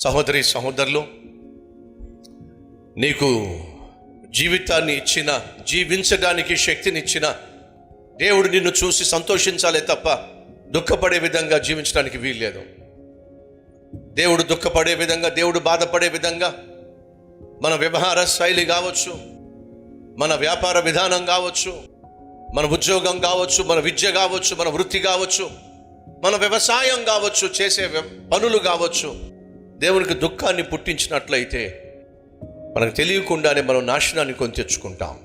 సహోదరి సహోదరులు నీకు జీవితాన్ని ఇచ్చిన జీవించడానికి శక్తినిచ్చిన దేవుడు నిన్ను చూసి సంతోషించాలే తప్ప దుఃఖపడే విధంగా జీవించడానికి వీల్లేదు. దేవుడు దుఃఖపడే విధంగా దేవుడు బాధపడే విధంగా మన వ్యవహార శైలి కావచ్చు మన వ్యాపార విధానం కావచ్చు మన ఉద్యోగం కావచ్చు మన విద్య కావచ్చు మన వృత్తి కావచ్చు మన వ్యవసాయం కావచ్చు చేసే వ్య- పనులు కావచ్చు దేవునికి దుఃఖాన్ని పుట్టించినట్లయితే మనకు తెలియకుండానే మనం నాశనాన్ని కొని తెచ్చుకుంటాం.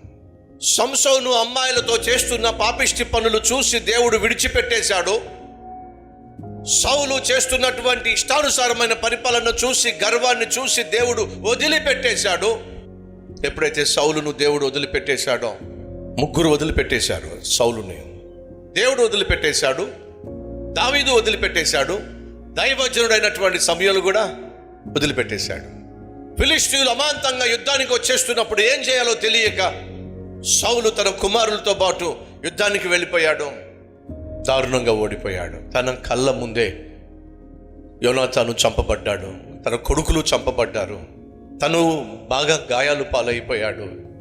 సంసోను అమ్మాయిలతో చేస్తున్న పాపిష్టి పనులు చూసి దేవుడు విడిచిపెట్టేశాడు. సౌలు చేస్తున్నటువంటి ఇష్టానుసారమైన పరిపాలన చూసి గర్వాన్ని చూసి దేవుడు వదిలిపెట్టేశాడు. ఎప్పుడైతే సౌలును దేవుడు వదిలిపెట్టేశాడో ముగ్గురు వదిలిపెట్టేశాడు సౌలుని. దేవుడు వదిలిపెట్టేశాడు దావీదు వదిలిపెట్టేశాడు దైవజనుడైనటువంటి సమయాలు కూడా వదిలిపెట్టేశాడు. ఫిలిస్టీలు అమాంతంగా యుద్ధానికి వచ్చేస్తున్నప్పుడు ఏం చేయాలో తెలియక సౌలు తన కుమారులతో పాటు యుద్ధానికి వెళ్ళిపోయాడు. దారుణంగా ఓడిపోయాడు. తన కళ్ళ ముందే యోనాతాను చంపబడ్డాడు. తన కొడుకులు చంపబడ్డారు. తను బాగా గాయాలు పాలైపోయాడు.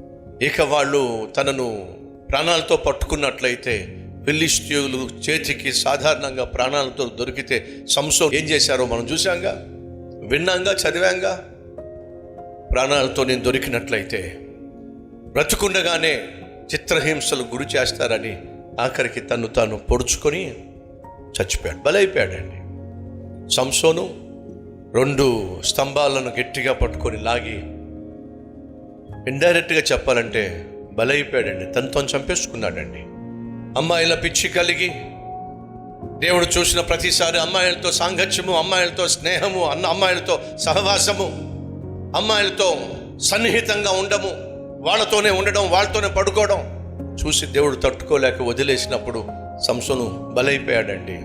ఇక వాళ్ళు తనను ప్రాణాలతో పట్టుకున్నట్లయితే ఫిలిస్తీయులు చేతికి సాధారణంగా ప్రాణాలతో దొరికితే సంసో ఏం చేశారో మనం చూసాంగా విన్నాంగా చదివాంగా? ప్రాణాలతో నేను దొరికినట్లయితే బ్రతుకుండగానే చిత్రహింసలు గురి చేస్తారని ఆఖరికి తను తాను పొడుచుకొని చచ్చిపోయాడు. బలైపోయాడండి. సంసోను రెండు స్తంభాలను గట్టిగా పట్టుకొని లాగి ఇండైరెక్ట్గా చెప్పాలంటే బలైపోయాడండి. తను తను చంపేసుకున్నాడండి. అమ్మాయిల పిచ్చి కలిగి దేవుడు చూసిన ప్రతిసారి అమ్మాయిలతో సాంగత్యము అమ్మాయిలతో స్నేహము అన్న అమ్మాయిలతో సహవాసము అమ్మాయిలతో సన్నిహితంగా ఉండము వాళ్ళతోనే ఉండడం వాళ్ళతోనే పడుకోవడం చూసి దేవుడు తట్టుకోలేక వదిలేసినప్పుడు సంసోను బలైపోయాడండి.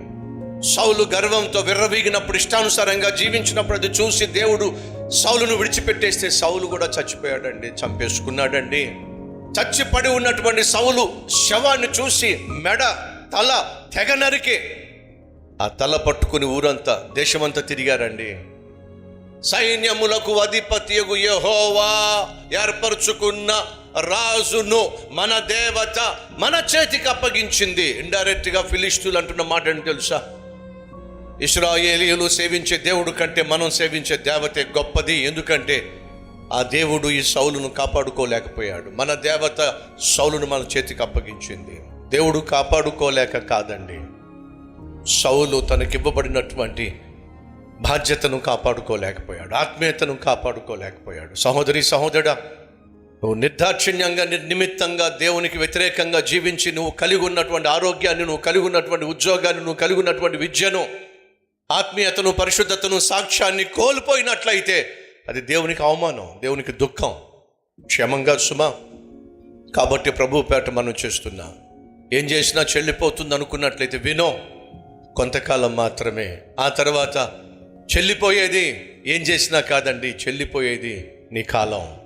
సౌలు గర్వంతో విర్రవీగినప్పుడు ఇష్టానుసారంగా జీవించినప్పుడు అది చూసి దేవుడు సౌలును విడిచిపెట్టేస్తే సౌలు కూడా చచ్చిపోయాడండి చంపేసుకున్నాడండి. చచ్చి పడి ఉన్నటువంటి సౌలు శవాన్ని చూసి మెడ తల తెగ నరికి ఆ తల పట్టుకుని ఊరంతా దేశమంతా తిరిగారండి. సైన్యములకు అధిపతియగు యహోవా ఏర్పరచుకున్న రాజును మన దేవత మన చేతికి అప్పగించింది. ఇండైరెక్ట్గా ఫిలిస్టులు అంటున్న మాట అని తెలుసా? ఇస్రాయేలీలు సేవించే దేవుడు కంటే మనం సేవించే దేవతే గొప్పది. ఎందుకంటే ఆ దేవుడు ఈ సౌలును కాపాడుకోలేకపోయాడు. మన దేవత సౌలును మన చేతికి అప్పగించింది. దేవుడు కాపాడుకోలేక కాదండి. సౌలు తనకివ్వబడినటువంటి బాధ్యతను కాపాడుకోలేకపోయాడు ఆత్మీయతను కాపాడుకోలేకపోయాడు. సహోదరి సహోదరుడా నువ్వు నిర్దాక్షిణ్యంగా నిర్నిమిత్తంగా దేవునికి వ్యతిరేకంగా జీవించి నువ్వు కలిగి ఉన్నటువంటి ఆరోగ్యాన్ని నువ్వు కలిగి ఉన్నటువంటి ఉద్యోగాన్ని నువ్వు కలిగి ఉన్నటువంటి విద్యను ఆత్మీయతను పరిశుద్ధతను సాక్ష్యాన్ని కోల్పోయినట్లయితే అది దేవునికి అవమానం దేవునికి దుఃఖం క్షేమంగా సుమా. కాబట్టి ప్రభు పేట మనం చేస్తున్నా ఏం చేసినా చెల్లిపోతుంది అనుకున్నట్లయితే వినో. కొంతకాలం మాత్రమే. ఆ తర్వాత చెల్లిపోయేది ఏం చేసినా కాదండి చెల్లిపోయేది నీ కాలం.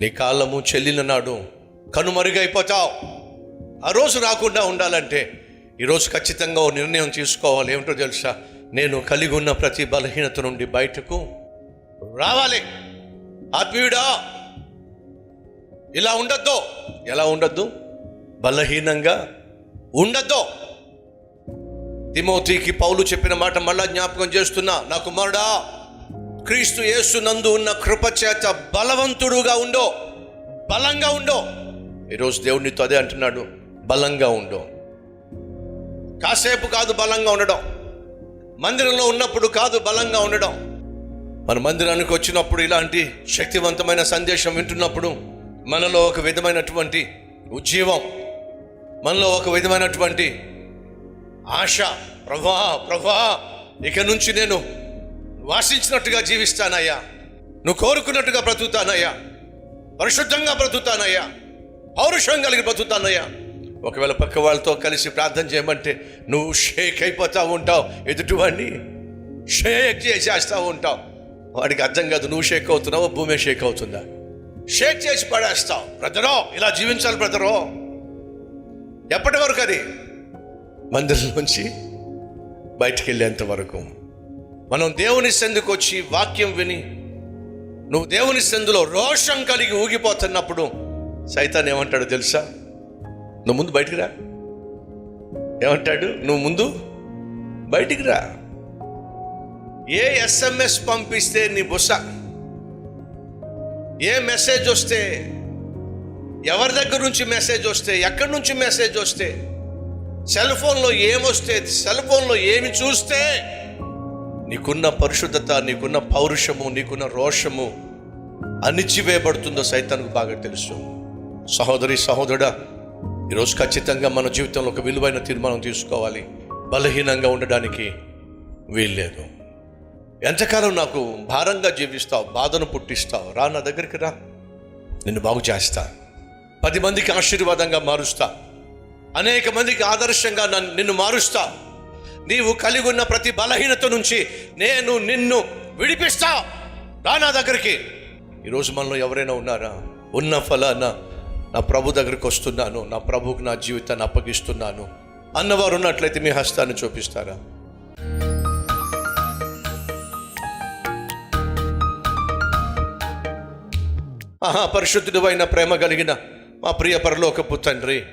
నీ కాలము చెల్లిన నాడు కనుమరుగైపోతావు. ఆ రోజు రాకుండా ఉండాలంటే ఈరోజు ఖచ్చితంగా ఓ నిర్ణయం తీసుకోవాలి. ఏమిటో తెలుసా? నేను కలిగి ఉన్న ప్రతి బలహీనత నుండి బయటకు రావాలి. ఆత్మీయుడా ఇలా ఉండద్దు. ఎలా ఉండద్దు? బలహీనంగా ఉండద్దు. తిమోతికి పౌలు చెప్పిన మాట మళ్ళా జ్ఞాపకం చేస్తున్నా. నా కుమారుడా క్రీస్తు యేసు నందు ఉన్న కృపచేత బలవంతుడుగా ఉండో. బలంగా ఉండో. ఈరోజు దేవునితో అదే అంటున్నాడు. బలంగా ఉండో. కాసేపు కాదు బలంగా ఉండడం. మందిరంలో ఉన్నప్పుడు కాదు బలంగా ఉండడం. మన మందిరానికి వచ్చినప్పుడు ఇలాంటి శక్తివంతమైన సందేశం వింటున్నప్పుడు మనలో ఒక విధమైనటువంటి ఉజ్జీవం మనలో ఒక విధమైనటువంటి ఆశ ప్రభా ప్రభా ఇక నుంచి నేను వాసించినట్టుగా జీవిస్తానయ్యా. నువ్వు కోరుకున్నట్టుగా బ్రతుకుతానయ్యా. పరిశుద్ధంగా బ్రతుకుతానయ్యా. పౌరుషం కలిగి బ్రతుకుతానయ్యా. ఒకవేళ పక్క వాళ్ళతో కలిసి ప్రార్థన చేయమంటే నువ్వు షేక్ అయిపోతా ఉంటావు ఎదుటివాడిని షేక్ చేసేస్తూ ఉంటావు. వాడికి అర్థం కాదు నువ్వు షేక్ అవుతున్నావు భూమి షేక్ అవుతుందా? షేక్ చేసి పడేస్తావు. బ్రదరో ఇలా జీవించాలి బ్రదరో. ఎప్పటి వరకు అది? మందిరంలోంచి బయటికి వెళ్ళేంత వరకు మనం దేవుని సందుకు వచ్చి వాక్యం విని నువ్వు దేవుని సందులో రోషం కలిగి ఊగిపోతున్నప్పుడు సైతాన్ ఏమంటాడు తెలుసా? నువ్వు ముందు బయటికి రా. ఏమంటాడు? నువ్వు ముందు బయటికి రా. ఏ ఎస్ఎంఎస్ పంపిస్తే నీ బుస? ఏ మెసేజ్ వస్తే? ఎవరి దగ్గర నుంచి మెసేజ్ వస్తే? ఎక్కడి నుంచి మెసేజ్ వస్తే? సెల్ ఫోన్లో ఏమొస్తే సెల్ ఫోన్లో ఏమి చూస్తే నీకున్న పరిశుద్ధత నీకున్న పౌరుషము నీకున్న రోషము అణిచివేయబడుతుందో సైతానికి బాగా తెలుసు. సహోదరి సహోదరుడా ఈరోజు ఖచ్చితంగా మన జీవితంలో ఒక విలువైన తీర్మానం తీసుకోవాలి. బలహీనంగా ఉండడానికి వీల్లేదు. ఎంతకాలం నాకు భారంగా జీవిస్తావు బాధను పుట్టిస్తావు రా నా దగ్గరికి రా. నిన్ను బాగు చేస్తా. పది మందికి ఆశీర్వాదంగా మారుస్తా. అనేక మందికి ఆదర్శంగా నన్ను నిన్ను మారుస్తా. నీవు కలిగి ఉన్న ప్రతి బలహీనత నుంచి నేను నిన్ను విడిపిస్తా. రా నా దగ్గరికి. ఈరోజు మనలో ఎవరైనా ఉన్నారా? ఉన్న ఫలానా నా ప్రభు దగ్గరికి వస్తున్నాను. నా ప్రభుకు నా జీవితాన్ని అప్పగిస్తున్నాను. అన్నవారు ఉన్నట్లయితే మీ హస్తాన్ని చూపిస్తారా? ఆహా పరిశుద్ధుడు అయిన ప్రేమ కలిగిన మా ప్రియ పరలోకపు తండ్రి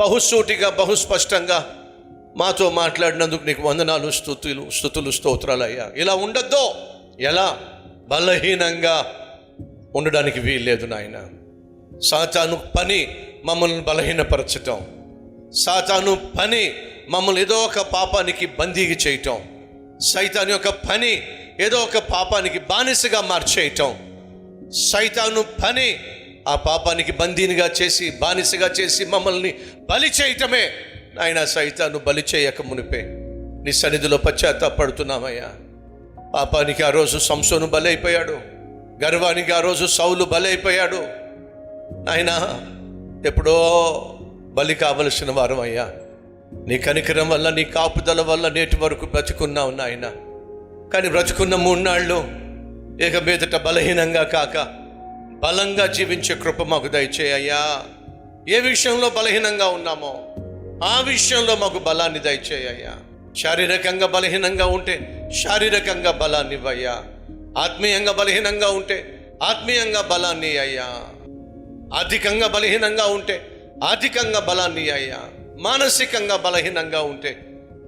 బహుసూటిగా బహుస్పష్టంగా మాతో మాట్లాడినందుకు నీకు వందనాలు స్థుతులు స్థుతులు స్తోత్రాలు అయ్యా. ఇలా ఉండద్దో. ఎలా? బలహీనంగా ఉండడానికి వీల్లేదు నాయన. సాతాను పని మమ్మల్ని బలహీనపరచటం. సాతాను పని మమ్మల్ని ఏదో ఒక పాపానికి బందీకి చేయటం. సైతాన్ యొక్క పని ఏదో ఒక పాపానికి బానిసగా మార్చేయటం. సైతాను పని ఆ పాపానికి బందీనిగా చేసి బానిసగా చేసి మమ్మల్ని బలి చేయటమే. ఆయన సైతాను బలి చేయక మునిపే. నీ సన్నిధిలో పశ్చాత్తాపడుతున్నామయ్యా. పాపానికి ఆ రోజు సంసోను బలైపోయాడు. గర్వానికి ఆ రోజు సౌలు బలైపోయాడు. ఆయన ఎప్పుడో బలి కావలసిన వారం అయ్యా నీ కనికరం వల్ల నీ కాపుదల వల్ల నేటి వరకు బ్రతుకున్నావు నాయన. కానీ బ్రతుకున్న మూడు ఇక మీదట బలహీనంగా కాక బలంగా జీవించే కృప మాకు దయచేయ్యా ఏ విషయంలో బలహీనంగా ఉన్నామో ఆ విషయంలో మాకు బలాన్ని దయచేయ్యా శారీరకంగా బలహీనంగా ఉంటే శారీరకంగా బలాన్ని ఇవ్వయ్యా. ఆత్మీయంగా బలహీనంగా ఉంటే ఆత్మీయంగా బలాన్ని అయ్యా ఆర్థికంగా బలహీనంగా ఉంటే ఆర్థికంగా బలాన్ని అయ్యా మానసికంగా బలహీనంగా ఉంటే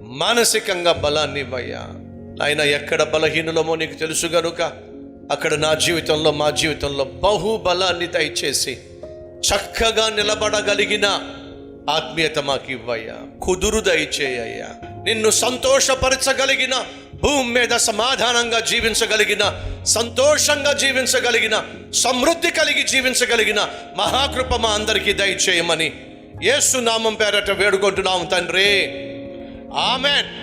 మానసికంగా బలాన్ని ఇవ్వయ్యా. ఆయన ఎక్కడ బలహీనులమో నీకు తెలుసు గనుక అక్కడ నా జీవితంలో మా జీవితంలో బహుబలాన్ని దయచేసి చక్కగా నిలబడగలిగిన ఆత్మీయత మాకు ఇవ్వయ్యా. కుదురు దయచేయ్యా నిన్ను సంతోషపరచగలిగిన భూమి మీద సమాధానంగా జీవించగలిగిన సంతోషంగా జీవించగలిగిన సమృద్ధి కలిగి జీవించగలిగిన మహాకృప మా అందరికీ దయచేయమని ఏసునామం పేరట వేడుకుంటున్నాం తండ్రి. ఆమెన్.